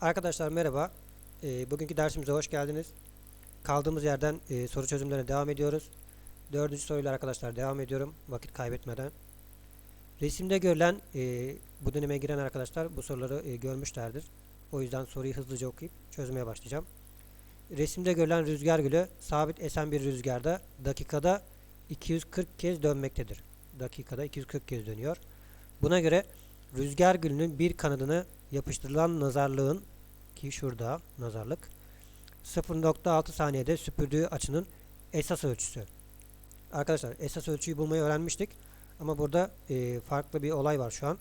Arkadaşlar merhaba. Ee, bugünkü dersimize hoş geldiniz. Kaldığımız yerden e, soru çözümlerine devam ediyoruz. Dördüncü soruyla arkadaşlar devam ediyorum vakit kaybetmeden. Resimde görülen e, bu döneme giren arkadaşlar bu soruları e, görmüşlerdir. O yüzden soruyu hızlıca okuyup çözmeye başlayacağım. Resimde görülen rüzgar gülü sabit esen bir rüzgarda dakikada 240 kez dönmektedir. Dakikada 240 kez dönüyor. Buna göre rüzgar gülünün bir kanadını yapıştırılan nazarlığın ki şurada nazarlık 0.6 saniyede süpürdüğü açının esas ölçüsü. Arkadaşlar esas ölçüyü bulmayı öğrenmiştik ama burada e, farklı bir olay var şu an.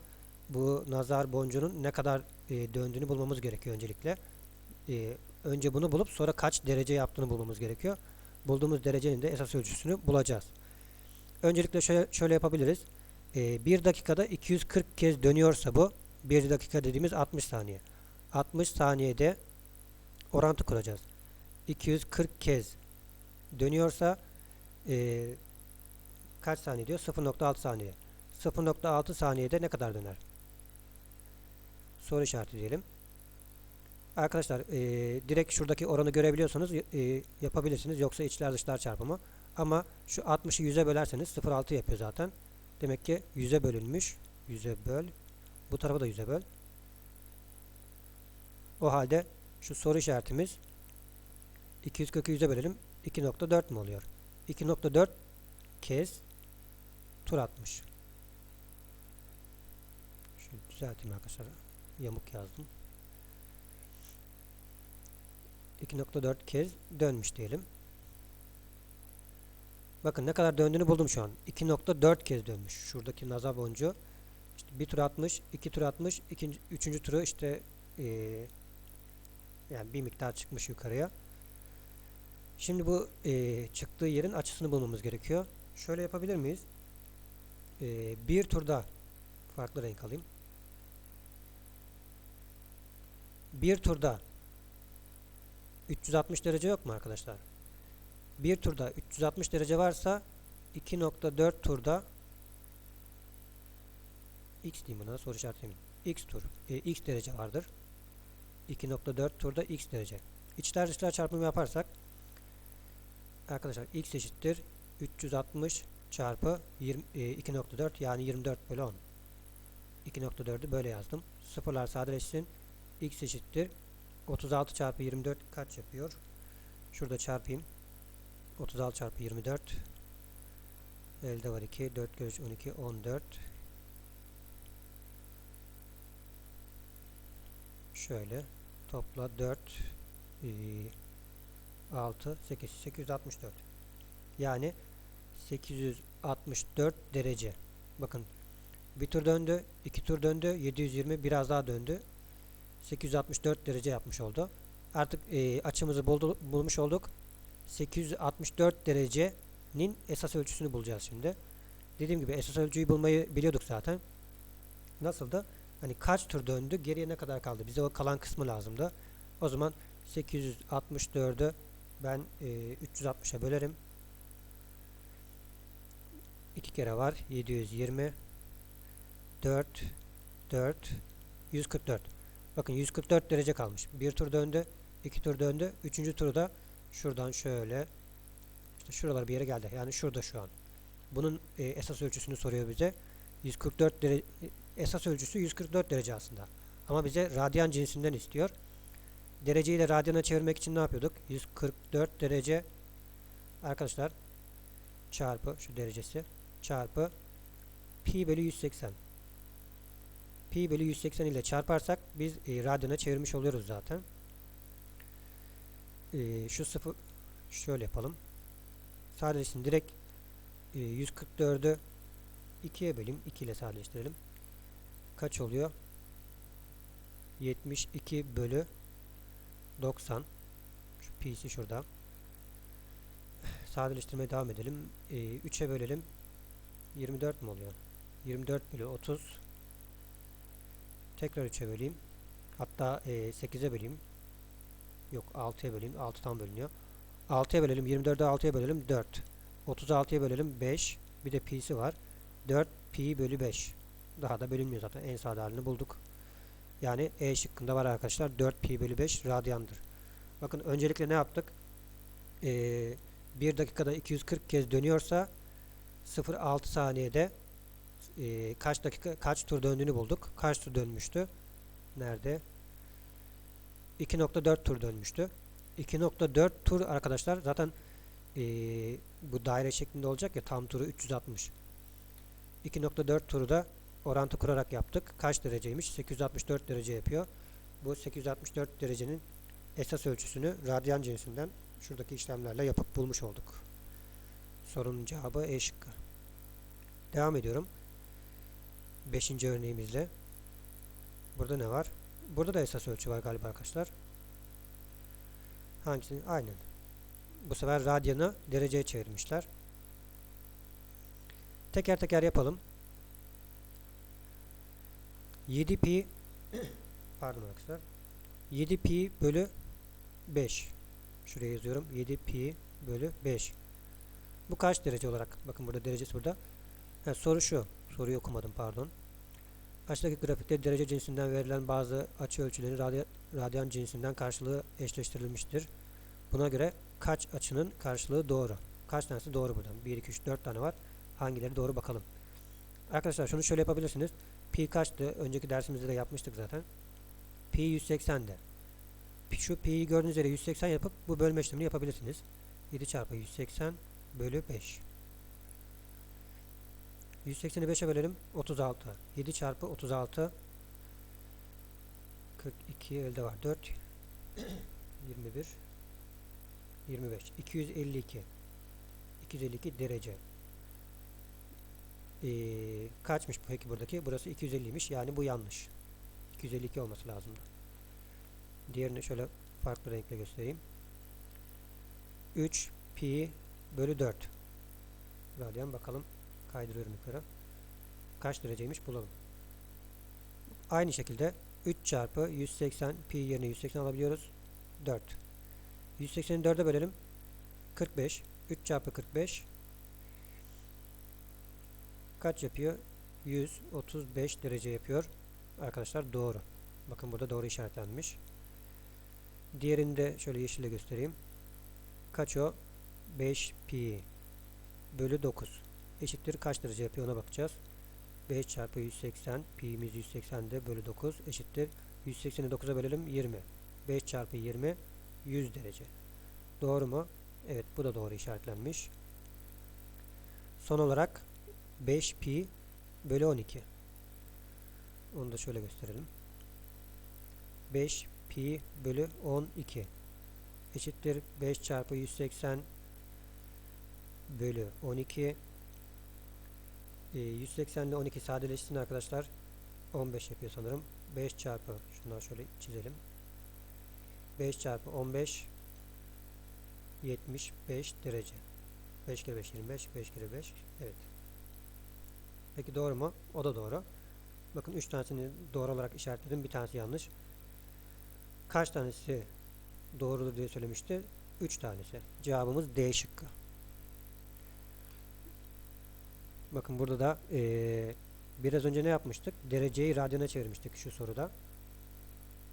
Bu nazar boncuğunun ne kadar e, döndüğünü bulmamız gerekiyor öncelikle. E, önce bunu bulup sonra kaç derece yaptığını bulmamız gerekiyor. Bulduğumuz derecenin de esas ölçüsünü bulacağız. Öncelikle şöyle, şöyle yapabiliriz. E, bir dakikada 240 kez dönüyorsa bu 1 dakika dediğimiz 60 saniye. 60 saniyede orantı kuracağız. 240 kez dönüyorsa e, kaç saniye diyor? 0.6 saniye. 0.6 saniyede ne kadar döner? Soru işareti diyelim. Arkadaşlar e, direkt şuradaki oranı görebiliyorsanız e, yapabilirsiniz. Yoksa içler dışlar çarpımı. Ama şu 60'ı 100'e bölerseniz 0.6 yapıyor zaten. Demek ki 100'e bölünmüş. 100'e böl. Bu tarafa da 100'e böl. O halde şu soru işaretimiz 240'ı 100'e bölelim. 2.4 mu oluyor? 2.4 kez tur atmış. Şunu düzelteyim arkadaşlar. Yamuk yazdım. 2.4 kez dönmüş diyelim. Bakın ne kadar döndüğünü buldum şu an. 2.4 kez dönmüş. Şuradaki nazar boncuğu. İşte bir tur atmış, iki tur atmış, ikinci, üçüncü turu işte ee, yani bir miktar çıkmış yukarıya. Şimdi bu ee, çıktığı yerin açısını bulmamız gerekiyor. Şöyle yapabilir miyiz? Ee, bir turda farklı renk alayım. Bir turda 360 derece yok mu arkadaşlar? Bir turda 360 derece varsa 2.4 turda x diyeyim buna soru işaretleyin. x tur e, x derece vardır. 2.4 turda x derece. İçler dışlar çarpımı yaparsak arkadaşlar x eşittir 360 çarpı 20, e, 2.4 yani 24 bölü 10. 2.4'ü böyle yazdım. Sıfırlar sadeleşsin. x eşittir 36 çarpı 24 kaç yapıyor? Şurada çarpayım. 36 çarpı 24 elde var 2 4 göz 12 14 şöyle topla 4 6 8 864 yani 864 derece. Bakın bir tur döndü iki tur döndü 720 biraz daha döndü. 864 derece yapmış oldu. Artık e, açımızı buldu, bulmuş olduk. 864 derecenin esas ölçüsünü bulacağız şimdi. Dediğim gibi esas ölçüyü bulmayı biliyorduk zaten. Nasıl da hani kaç tur döndü, geriye ne kadar kaldı? Bize o kalan kısmı lazımdı. O zaman 864'ü ben e, 360'a bölerim. 2 kere var. 720 4 4 144. Bakın 144 derece kalmış. Bir tur döndü, iki tur döndü. Üçüncü turda Şuradan şöyle işte şuralar bir yere geldi. Yani şurada şu an. Bunun e, esas ölçüsünü soruyor bize. 144 derece esas ölçüsü 144 derece aslında. Ama bize radyan cinsinden istiyor. Dereceyi de radyana çevirmek için ne yapıyorduk? 144 derece arkadaşlar çarpı şu derecesi çarpı pi bölü 180 pi bölü 180 ile çarparsak biz e, radyana çevirmiş oluyoruz zaten e, şu sıfır şöyle yapalım. Sadeleşsin direkt e, 144'ü 2'ye böleyim. 2 ile sadeleştirelim. Kaç oluyor? 72 bölü 90 şu pi'si şurada. Sadeleştirmeye devam edelim. E, 3'e bölelim. 24 mi oluyor? 24 bölü 30 tekrar 3'e böleyim. Hatta e, 8'e böleyim. Yok 6'ya böleyim. 6'dan bölünüyor. 6'ya bölelim. 24'ü 6'ya bölelim. 4. 36'ya bölelim. 5. Bir de pi'si var. 4 pi bölü 5. Daha da bölünmüyor zaten. En sade halini bulduk. Yani E şıkkında var arkadaşlar. 4 pi bölü 5 radyandır. Bakın öncelikle ne yaptık? Ee, 1 dakikada 240 kez dönüyorsa 0.6 saniyede e, kaç dakika kaç tur döndüğünü bulduk. Kaç tur dönmüştü? Nerede? 2.4 tur dönmüştü. 2.4 tur arkadaşlar zaten e, bu daire şeklinde olacak ya tam turu 360. 2.4 turu da orantı kurarak yaptık. Kaç dereceymiş? 864 derece yapıyor. Bu 864 derecenin esas ölçüsünü radyan cinsinden şuradaki işlemlerle yapıp bulmuş olduk. Sorunun cevabı E şıkkı. Devam ediyorum. Beşinci örneğimizle. Burada ne var? Burada da esas ölçü var galiba arkadaşlar. Hangisini? Aynen. Bu sefer radyanı dereceye çevirmişler. Teker teker yapalım. 7 pi pardon arkadaşlar 7 pi bölü 5 şuraya yazıyorum 7 pi bölü 5 bu kaç derece olarak bakın burada derecesi burada. Ha, soru şu soruyu okumadım pardon. Aşağıdaki grafikte derece cinsinden verilen bazı açı ölçüleri radya, radyan cinsinden karşılığı eşleştirilmiştir. Buna göre kaç açının karşılığı doğru? Kaç tanesi doğru buradan? 1 2 3 4 tane var. Hangileri doğru bakalım? Arkadaşlar şunu şöyle yapabilirsiniz Pi kaçtı? Önceki dersimizde de yapmıştık zaten. Pi 180'de. Pi, şu pi'yi gördüğünüz üzere 180 yapıp bu bölme işlemini yapabilirsiniz. 7 çarpı 180 bölü 5. 180'i 5'e bölelim. 36. 7 çarpı 36 42 elde var. 4 21 25 252 252 derece. Ee, kaçmış peki buradaki? Burası 250'ymiş. Yani bu yanlış. 252 olması lazımdı. Diğerini şöyle farklı renkle göstereyim. 3 pi bölü 4 radyan bakalım. Kaydırıyorum yukarı. Kaç dereceymiş bulalım. Aynı şekilde 3 çarpı 180 pi yerine 180 alabiliyoruz. 4. 180'i 4'e bölelim. 45. 3 çarpı 45 kaç yapıyor? 135 derece yapıyor. Arkadaşlar doğru. Bakın burada doğru işaretlenmiş. Diğerini de şöyle yeşille göstereyim. Kaç o? 5 pi bölü 9 eşittir kaç derece yapıyor ona bakacağız. 5 çarpı 180 pi'miz 180 de bölü 9 eşittir. 180'i 9'a bölelim 20. 5 çarpı 20 100 derece. Doğru mu? Evet bu da doğru işaretlenmiş. Son olarak 5 pi bölü 12. Onu da şöyle gösterelim. 5 pi bölü 12 eşittir 5 çarpı 180 bölü 12 e, 180 ile 12 sadeleşsin arkadaşlar. 15 yapıyor sanırım. 5 çarpı şundan şöyle çizelim. 5 çarpı 15 75 derece. 5 kere 5 25 5 kere 5 evet Peki doğru mu? O da doğru. Bakın 3 tanesini doğru olarak işaretledim. Bir tanesi yanlış. Kaç tanesi doğrudur diye söylemişti. 3 tanesi. Cevabımız D şıkkı. Bakın burada da ee, biraz önce ne yapmıştık? Dereceyi radyana çevirmiştik şu soruda.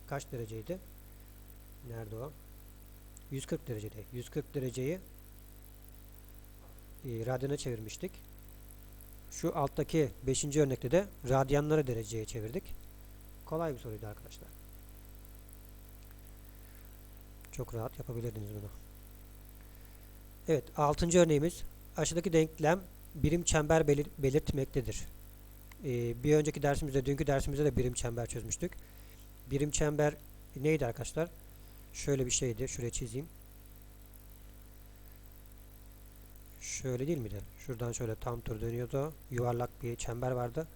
Kaç dereceydi? Nerede o? 140 derecede. 140 dereceyi e, radyana çevirmiştik. Şu alttaki 5. örnekte de radyanları dereceye çevirdik. Kolay bir soruydu arkadaşlar. Çok rahat yapabilirdiniz bunu. Evet, 6. örneğimiz aşağıdaki denklem birim çember belir belirtmektedir. Ee, bir önceki dersimizde, dünkü dersimizde de birim çember çözmüştük. Birim çember neydi arkadaşlar? Şöyle bir şeydi. Şuraya çizeyim. Şöyle değil miydi? Şuradan şöyle tam tur dönüyordu. Yuvarlak bir çember vardı.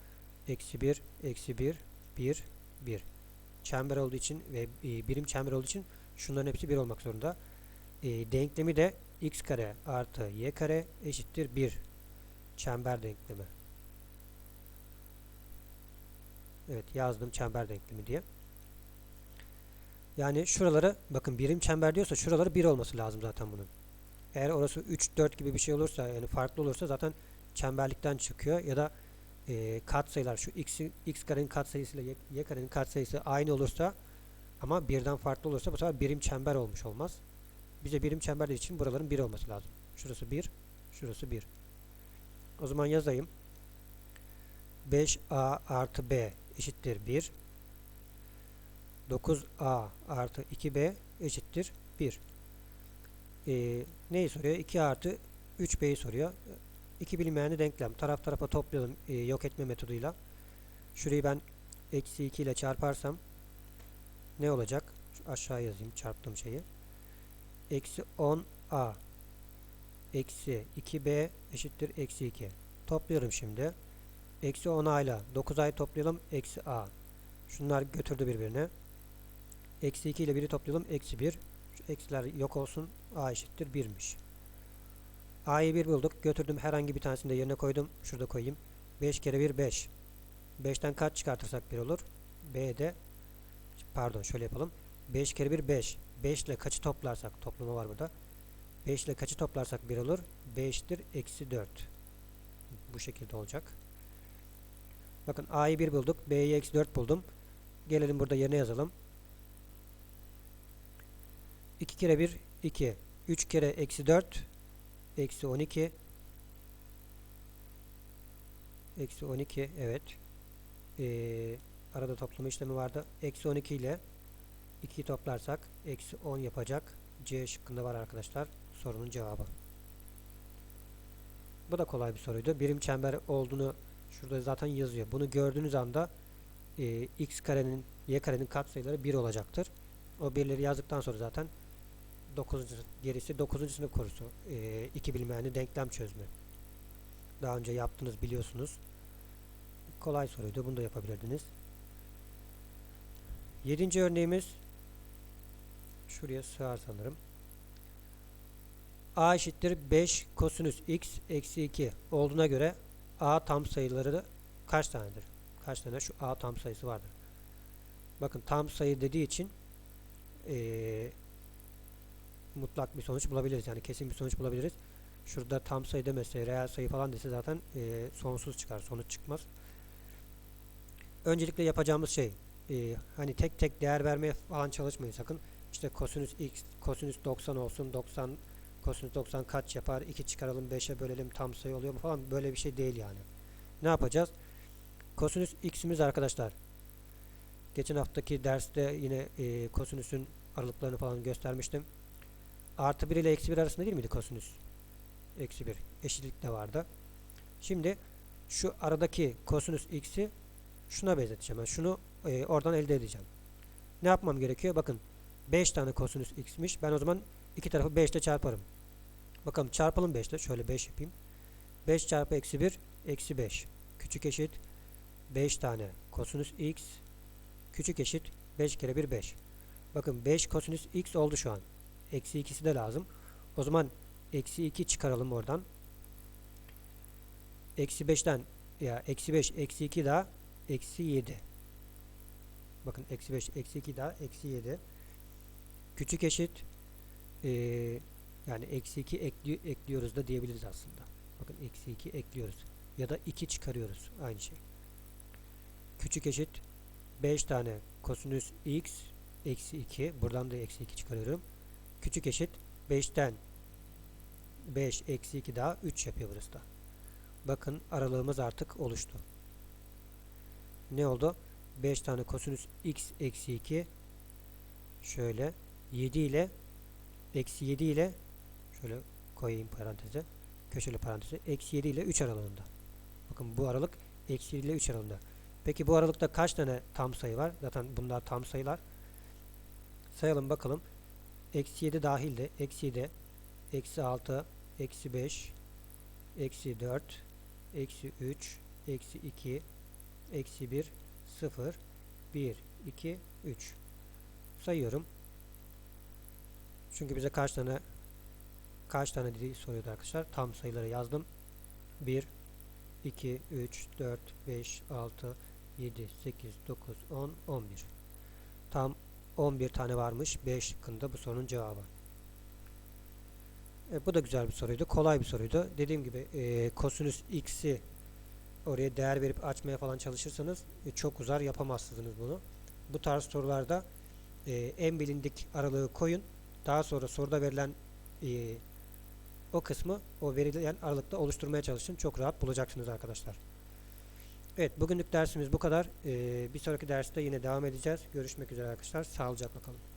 Eksi 1, eksi 1, 1, 1. Çember olduğu için ve e, birim çember olduğu için şunların hepsi 1 olmak zorunda. E, denklemi de x kare artı y kare eşittir 1. Çember denklemi. Evet yazdım çember denklemi diye. Yani şuraları bakın birim çember diyorsa şuraları 1 olması lazım zaten bunun. Eğer orası 3 4 gibi bir şey olursa yani farklı olursa zaten çemberlikten çıkıyor ya da e, katsayılar şu x, x karenin katsayısıyla y, y karenin katsayısı aynı olursa ama birden farklı olursa bu sefer birim çember olmuş olmaz. Bize birim çemberler için buraların 1 olması lazım. Şurası 1, şurası 1. O zaman yazayım. 5a artı b eşittir 1. 9a artı 2b eşittir 1. Ee, neyi soruyor? 2 artı 3b'yi soruyor. İki bilinmeyenli denklem. Taraf tarafa toplayalım e, yok etme metoduyla. Şurayı ben eksi 2 ile çarparsam ne olacak? Aşağı yazayım çarptığım şeyi. Eksi 10a eksi 2b eşittir eksi 2. Topluyorum şimdi. Eksi 10a ile 9a'yı toplayalım. Eksi a. Şunlar götürdü birbirine. Eksi 2 ile 1'i toplayalım. Eksi 1. Eksiler yok olsun. a eşittir 1'miş. a'yı 1 bulduk. Götürdüm herhangi bir tanesini de yerine koydum. Şurada koyayım. 5 kere 1 5. 5'ten kaç çıkartırsak 1 olur? b'de pardon şöyle yapalım. 5 kere 1 5. 5 ile kaçı toplarsak toplama var burada. 5 ile kaçı toplarsak 1 olur? 5'tir eksi 4. Bu şekilde olacak. Bakın a'yı 1 bulduk. b'yi eksi 4 buldum. Gelelim burada yerine yazalım. 2 kere 1 2. 3 kere eksi 4 eksi 12 eksi 12 evet. Ee, arada toplama işlemi vardı. Eksi 12 ile 2'yi toplarsak eksi 10 yapacak. C şıkkında var arkadaşlar. Sorunun cevabı. Bu da kolay bir soruydu. Birim çember olduğunu şurada zaten yazıyor. Bunu gördüğünüz anda e, x karenin y karenin katsayıları 1 olacaktır. O birleri yazdıktan sonra zaten 9. gerisi 9. sınıf konusu. E, iki bilinmeyenli denklem çözümü. Daha önce yaptınız biliyorsunuz. Kolay soruydu. Bunu da yapabilirdiniz. Yedinci örneğimiz şuraya sığar sanırım. a eşittir 5 kosinüs x eksi 2 olduğuna göre a tam sayıları kaç tanedir? Kaç tane şu a tam sayısı vardır? Bakın tam sayı dediği için ee, mutlak bir sonuç bulabiliriz. Yani kesin bir sonuç bulabiliriz. Şurada tam sayı demese, reel sayı falan dese zaten e, sonsuz çıkar. Sonuç çıkmaz. Öncelikle yapacağımız şey e, hani tek tek değer vermeye falan çalışmayın sakın. İşte kosinüs x, kosinüs 90 olsun. 90 kosinüs 90 kaç yapar? 2 çıkaralım 5'e bölelim tam sayı oluyor mu falan. Böyle bir şey değil yani. Ne yapacağız? Kosinüs x'imiz arkadaşlar. Geçen haftaki derste yine e, kosinüsün aralıklarını falan göstermiştim. Artı 1 ile eksi 1 arasında değil miydi kosinüs? Eksi 1. Eşitlik de vardı. Şimdi şu aradaki kosinüs x'i şuna benzeteceğim. Yani şunu e, oradan elde edeceğim. Ne yapmam gerekiyor? Bakın 5 tane kosinüs x'miş. Ben o zaman iki tarafı 5 ile çarparım. Bakalım çarpalım 5 ile. Şöyle 5 yapayım. 5 çarpı eksi 1 eksi 5. Küçük eşit 5 tane kosinüs x küçük eşit 5 kere 1 5. Bakın 5 kosinüs x oldu şu an. Eksi 2'si de lazım. O zaman eksi 2 çıkaralım oradan. Eksi 5'ten ya eksi 5 eksi 2 daha eksi 7. Bakın eksi 5 eksi 2 daha eksi 7. Küçük eşit ee, yani eksi 2 ekli, ekliyoruz da diyebiliriz aslında. Bakın eksi 2 ekliyoruz. Ya da 2 çıkarıyoruz. Aynı şey. Küçük eşit 5 tane kosinüs x eksi 2. Buradan da eksi 2 çıkarıyorum. Küçük eşit 5'ten 5 eksi 2 daha 3 yapıyor burası da. Bakın aralığımız artık oluştu. Ne oldu? 5 tane kosinüs x eksi 2 şöyle 7 ile eksi 7 ile şöyle koyayım paranteze köşeli paranteze eksi 7 ile 3 aralığında. Bakın bu aralık eksi 7 ile 3 aralığında. Peki bu aralıkta kaç tane tam sayı var? Zaten bunlar tam sayılar. Sayalım bakalım. Eksi 7 dahilde. Eksi 7, eksi 6, eksi 5, eksi 4, eksi 3, eksi 2, eksi 1, 0, 1, 2, 3. Sayıyorum. Çünkü bize kaç tane kaç tane dediği soruyordu arkadaşlar. Tam sayıları yazdım. 1, 2, 3, 4, 5, 6, 7, 8, 9, 10, 11. Tam 11 tane varmış. 5 şıkkında bu sorunun cevabı. E, bu da güzel bir soruydu. Kolay bir soruydu. Dediğim gibi e, kosinüs x'i oraya değer verip açmaya falan çalışırsanız e, çok uzar yapamazsınız bunu. Bu tarz sorularda e, en bilindik aralığı koyun. Daha sonra soruda verilen e, o kısmı o verilen aralıkta oluşturmaya çalışın. Çok rahat bulacaksınız arkadaşlar. Evet bugünlük dersimiz bu kadar. E, bir sonraki derste yine devam edeceğiz. Görüşmek üzere arkadaşlar. Sağlıcakla kalın.